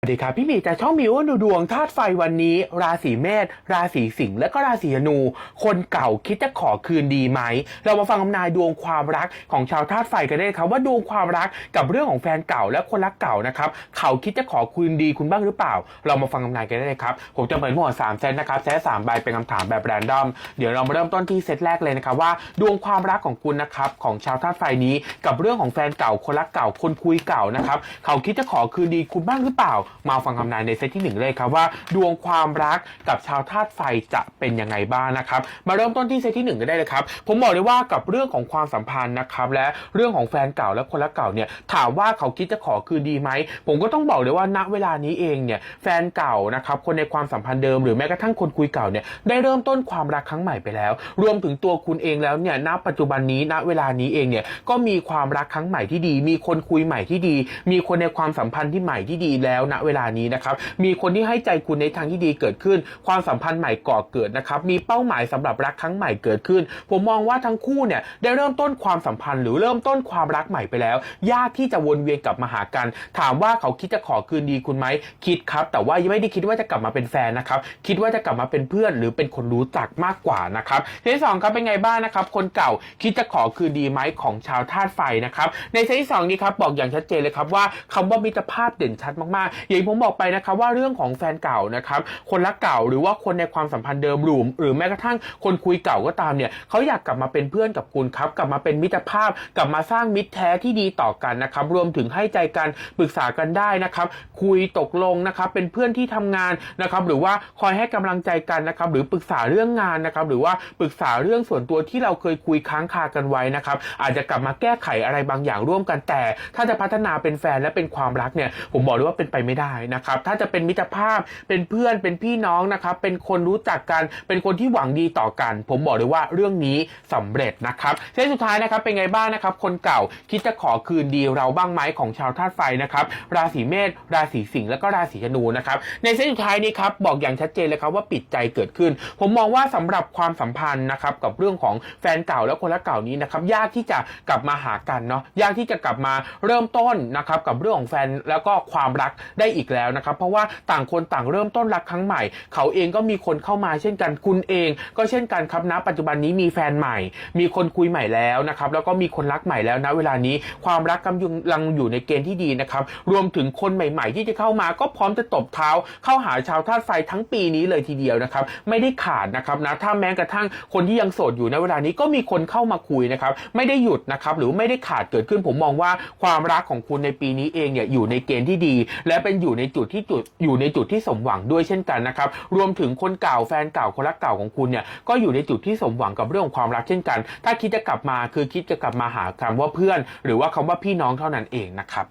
สวัสดีครับพี่หมีจากช่องมิวดูดวงธาตุไฟวันนี้ ราศีเมษราศีสิงห์และก็ราศีธนู คนเก่าคิดจะขอคืนดีไหม เรามาฟังคำนายดวงความรักของชาวธาตุไฟกันได้ครับว่าดวงความรักกับเรื่องของแฟนเก่าและคนรักเก่านะครับเขาคิดจะขอคืนดีคุณบ้างหรือเปล่า เรามาฟังคำนายกันได้เลยครับผมจะเปิดหมวดสามเซตนะครับเซตสามใบเป็นคำถามแบบแรนดอมเดี๋ยวเรามาเริ่มต้นที่เซตแรกเลยนะครับว่า ดวงความรักของคุณนะครับของชาวธาตุไฟนี้ กับเรื่องของแฟนเก่าคนรักเก่าคนคุยเก่านะครับเขาคิดจะขอคืนดีคุณบ้างหรือเปล่ามาฟังคำนายในเซตที่หนึ่งเลยครับว่า ดวงความรักกับชาวธาตุไฟจะเป็นยังไงบ้างนะครับ มาเริ่มต้นที่เซตที่หนึ่งกันได้เลยครับ ผมบอกเลยว่ากับเรื่องของความสัมพันธ์นะครับและเรื่องของแฟนเก่าและคนรักเก่าเนี่ยถามว่าเขาคิดจะขอคืนดีไหมผมก็ต้องบอกเลยว่าณเวลานี้เองเนี่ยแฟนเก่านะครับคนในความสัมพันธ์เดิมหรือแม้กระทั่งคนคุยเก่าเนี่ยได้เริ่มต้นความรักครั้งใหม่ไปแล้ว รวมถึงตัวคุณเองแล้วเนี่ยณปัจจุบันนี้ณเวลานี้เองเนี่ยก็มีความรักครั้งใหม่ที่ดี มีคนคุยใหม่ที่ดี มีคนในความสัมพันธ์ที่ใหม่ที่ดีแล้วณเวลานี้นะครับมีคนที่ให้ใจคุณในทางที่ดีเกิดขึ้น ความสัมพันธ์ใหม่ก่อเกิดนะครับมีเป้าหมายสำหรับรักครั้งใหม่เกิดขึ้น ผมมองว่าทั้งคู่เนี่ยได้เริ่มต้นความสัมพันธ์หรือเริ่มต้นความรักใหม่ไปแล้ว ยากที่จะวนเวียนกลับมาหากัน ถามว่าเขาคิดจะขอคืนดีคุณไหมคิดครับ แต่ว่ายังไม่ได้คิดว่าจะกลับมาเป็นแฟนนะครับคิดว่าจะกลับมาเป็นเพื่อน หรือเป็นคนรู้จักมากกว่านะครับเซตที่สองครับเป็นไงบ้างนะครับคนเก่าคิดจะขอคืนดีไหมของชาวธาตุไฟนะครับในเซตที่สองนี้ครับบอกอย่างชัดเจนเลยครับว่าคำว่ามิตรภาพเด่นชัดมากอย่างที่ผมบอกไปนะครับว่าเรื่องของแฟนเก่านะครับคนรักเก่าหรือว่าคนในความสัมพันธ์เดิมหรือหรือแม้กระทั่งคนคุยเก่าก็ตามเนี่ยเขาอยากกลับมาเป็นเพื่อนกับคุณครับกลับมาเป็นมิตรภาพ กลับมาสร้างมิตรแท้ที่ดีต่อกันนะครับรวมถึงให้ใจกันปรึกษากันได้นะครับ คุยตกลงนะครับเป็นเพื่อนที่ทำงานนะครับหรือว่าคอยให้กำลังใจกันนะครับหรือปรึกษาเรื่องงานนะครับหรือว่าปรึกษาเรื่องส่วนตัวที่เราเคยคุยค้างคากันไว้นะครับอาจจะกลับมาแก้ไขอะไรบางอย่างร่วมกันแต่ ถ้าจะพัฒนาเป็นแฟนและเป็นความรักเนี่ยผมบอกเลยว่าเป็นไปไม่ได้นะครับ ถ้าจะเป็นมิตรภาพเป็นเพื่อนเป็นพี่น้องนะครับ เป็นคนรู้จักกัน เป็นคนที่หวังดีต่อกัน ผมบอกเลยว่าเรื่องนี้สำเร็จนะครับเส้นสุดท้ายนะครับเป็นไงบ้างนะครับ คนเก่าคิดจะขอคืนดีเราบ้างไหมของชาวธาตุไฟนะครับ ราศีเมษราศีสิงห์แล้วก็ราศีธนูนะครับ ในเส้นสุดท้ายนี้ครับบอกอย่างชัดเจนเลยครับว่าปิดใจเกิดขึ้น ผมมองว่าสำหรับความสัมพันธ์นะครับกับเรื่องของแฟนเก่าและคนรักเก่านี้นะครับยากที่จะกลับมาหากันเนาะยากที่จะกลับมาเริ่มต้นนะครับกับเรื่องของแฟนแล้วก็ความรักได้อีกแล้วนะครับ เพราะว่าต่างคนต่างเริ่มต้นรักครั้งใหม่ เขาเองก็มีคนเข้ามาเช่นกันคุณเอง ก็เช่นกันครับนะปัจจุบันนี้มีแฟนใหม่ มีคนคุยใหม่แล้วนะครับแล้วก็มีคนรักใหม่แล้วนะเวลานี้ความรักกำลังอยู่ในเกณฑ์ที่ดีนะครับรวมถึงคนใหม่ ๆ ที่จะเข้ามาก็พร้อมจะตบเท้า เข้าหาชาวธาตุไฟทั้งปีนี้เลยทีเดียวนะครับไม่ได้ขาดนะครับนะถ้าแม้กระทั่งคนที่ยังโสดอยู่ในเวลานี้ก็มีคนเข้ามาคุยนะครับไม่ได้หยุดนะครับหรือไม่ได้ขาดเกิดขึ้นผมมองว่าความรักของคุณในปีนี้เองเนี่ยอยู่ในเกณฑ์ที่ดี และเป็นอยู่ในจุดที่จุดอยู่ในจุดที่สมหวังด้วยเช่นกันนะครับ รวมถึงคนเก่าแฟนเก่าคนรักเก่าของคุณเนี่ยก็อยู่ในจุดที่สมหวังกับเรื่องของความรักเช่นกัน ถ้าคิดจะกลับมาคือคิดจะกลับมาหาคำว่าเพื่อน หรือว่าคำว่าพี่น้องเท่านั้นเองนะครับ